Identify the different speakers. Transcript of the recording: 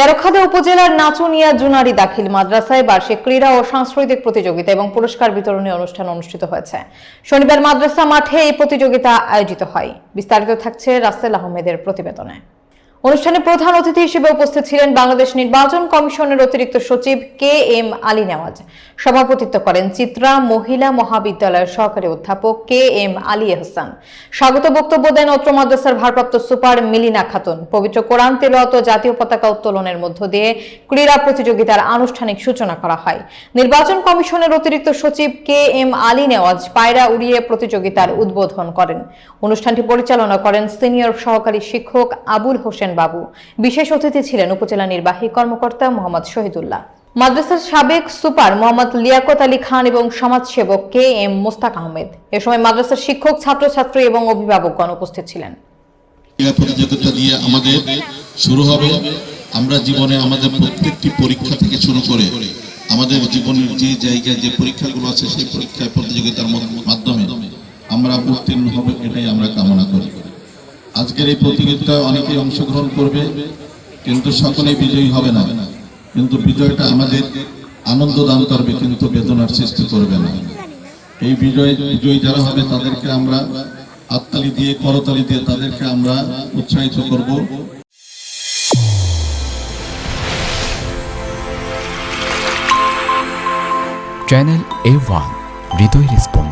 Speaker 1: তেরখাদা উপজেলার নাচুনিয়া জুনারি দাখিল মাদ্রাসায় বার্ষিক ক্রীড়া ও সাংস্কৃতিক প্রতিযোগিতা এবং পুরস্কার বিতরণী অনুষ্ঠান অনুষ্ঠিত হয়েছে। শনিবার মাদ্রাসা মাঠে এই প্রতিযোগিতা আয়োজিত হয়। বিস্তারিত থাকছে রাসেল আহমেদের প্রতিবেদনে। অনুষ্ঠানে প্রধান অতিথি হিসেবে উপস্থিত ছিলেন বাংলাদেশ নির্বাচন কমিশনের অতিরিক্ত সচিব কে এম আলী নেওয়াজ। সভাপতিত্ব করেন চিত্রা মহিলা মহাবিদ্যালয়ের সহকারী অধ্যাপক কে এম আলী এহসান। স্বাগত বক্তব্য দেন অত্র মাদ্রাসার ভারপ্রাপ্ত সুপার মিলিনা খাতুন। পবিত্র কোরআন তেলাওয়াত ও জাতীয় পতাকা উত্তোলনের মধ্য দিয়ে ক্রীড়া প্রতিযোগিতার আনুষ্ঠানিক সূচনা করা হয়। নির্বাচন কমিশনের অতিরিক্ত সচিব কে এম আলী নেওয়াজ পায়রা উড়িয়ে প্রতিযোগিতার উদ্বোধন করেন। অনুষ্ঠানটি পরিচালনা করেন সিনিয়র সহকারী শিক্ষক আবুল হোসেন বাবু। বিশেষ অতিথি ছিলেন উপজেলা নির্বাহী কর্মকর্তা মোহাম্মদ শহীদুল্লাহ। মাদ্রাসার সাবেক সুপার মোহাম্মদ লিয়াকত আলী খান এবং সমাজসেবক কে এম মোস্তাক আহমেদ। এ সময় মাদ্রাসার শিক্ষক, ছাত্রছাত্রী এবং অভিভাবকগণ উপস্থিত ছিলেন।
Speaker 2: শুরু হবে। আমরা জীবনে আমাদের প্রত্যেকটি পরীক্ষা থেকে শুরু করে আমাদের জীবনের যে জায়গায় যে পরীক্ষাগুলো আছে, সেই পরীক্ষায় প্রতিযোগিতার মাধ্যমে আমরা উত্তীর্ণ হবে, এটাই আমরা কামনা করি। আজকের এই প্রতিযোগিতায় অনেকেই অংশগ্রহণ করবে, কিন্তু সকলেই বিজয়ী হবে না। কিন্তু বিজয়টা আমাদের আনন্দ দান করবে, কিন্তু বেদনার সৃষ্টি করবে না। এই বিজয়, বিজয়ী যারা হবে তাদেরকে আমরা হাততালি দিয়ে, করতালি দিয়ে তাদেরকে আমরা উৎসাহিত করব।
Speaker 3: চ্যানেল এ ওয়ান, হৃদয়ের স্পন্দন।